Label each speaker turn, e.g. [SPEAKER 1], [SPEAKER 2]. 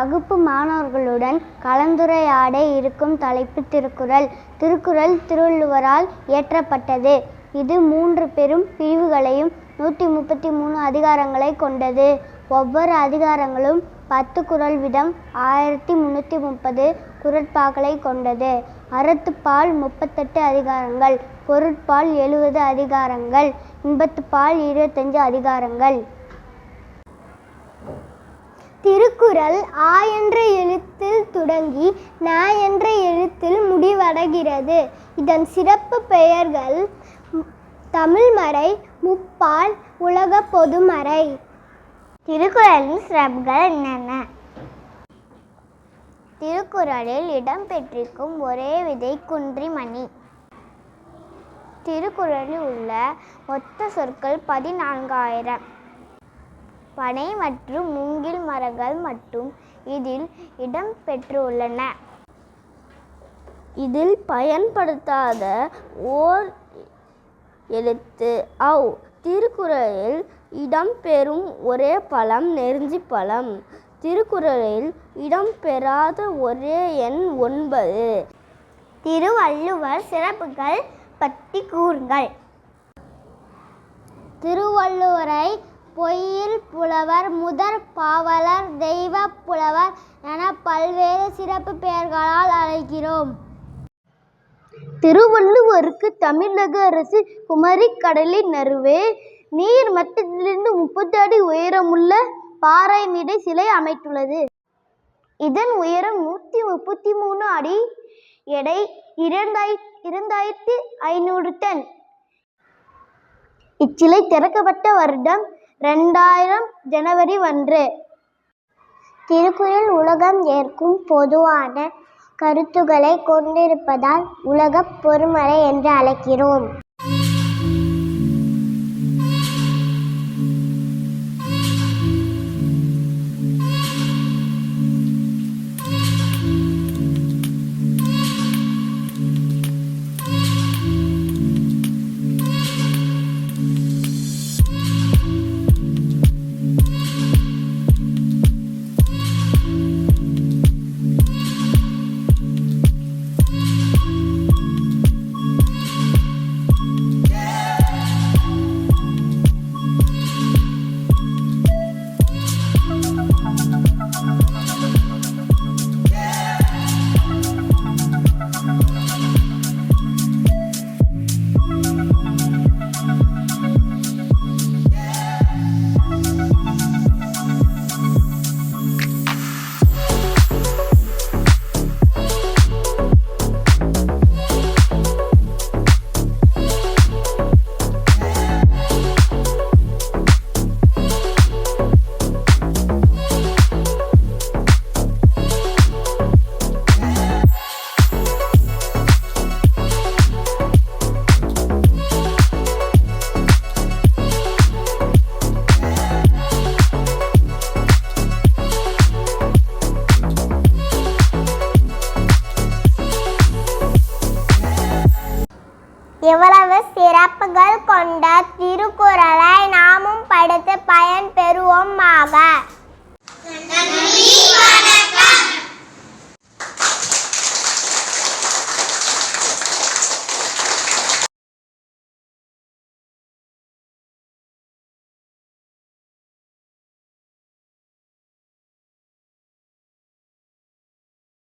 [SPEAKER 1] வகுப்பு மாணவர்களுடன் கலந்துரையாட இருக்கும் தலைப்பு திருக்குறள். திருக்குறள் திருவள்ளுவரால் இயற்றப்பட்டது. இது மூன்று பெரும் பிரிவுகளையும் நூற்றி முப்பத்தி மூணு அதிகாரங்களை கொண்டது. ஒவ்வொரு அதிகாரங்களும் பத்து குறள் வீதம் ஆயிரத்தி முந்நூற்றி முப்பது குரட்பாக்களை கொண்டது. அறத்துப்பால் முப்பத்தெட்டு அதிகாரங்கள் பொருட்பால் எழுபது அதிகாரங்கள் இன்பத்துப்பால் இருபத்தஞ்சு அதிகாரங்கள். திருக்குறள் ஆ என்ற எழுத்தில் தொடங்கி ந என்ற எழுத்தில் முடிவடைகிறது. இதன் சிறப்பு பெயர்கள் தமிழ்மறை முப்பால் உலக பொதுமறை. திருக்குறளின் சிறப்புகள் என்னென்ன? திருக்குறளில் இடம்பெற்றிருக்கும் ஒரே விதை குன்றிமணி. திருக்குறளில் உள்ள மொத்த சொற்கள் பதினான்காயிரம். பனை மற்றும் மூங்கில் மரங்கள் மட்டும் இதில் இடம்பெற்றுள்ளன இதில் பயன்படுத்தாத ஓர் எழுத்து. அவ் திருக்குறளில் இடம்பெறும் ஒரே பழம் நெருஞ்சி பழம். திருக்குறளில் இடம்பெறாத ஒரே எண் ஒன்பது. திருவள்ளுவர் சிறப்புகள் பற்றி கூறுங்கள். திருவள்ளுவரை பொய்யில் புலவர் முதற் பாவலர் தெய்வ புலவர் என பல்வேறு சிறப்பு பெயர்களால் அழைக்கிறோம். திருவள்ளுவருக்கு தமிழக அரசு குமரி கடலின் நறுவே நீர் மட்டத்திலிருந்து முப்பது அடி உயரமுள்ள பாறை மீது சிலை அமைத்துள்ளது. இதன் உயரம் நூற்றி முப்பத்தி மூணு அடி எடை இரண்டாய் இரண்டாயிரத்தி ஐநூறு டன். இச்சிலை திறக்கப்பட்ட வருடம் ரெண்டாயிரம் ஜனவரி ஒன்று திருக்குறள் உலகம் ஏற்கும் பொதுவான கருத்துக்களை கொண்டிருப்பதால் உலகப் பொறுமறை என்று அழைக்கிறோம். சிறப்புகள் கொண்ட திருக்குறளை நாமும் படித்து பயன் பெறுவோமாக.
[SPEAKER 2] நன்றி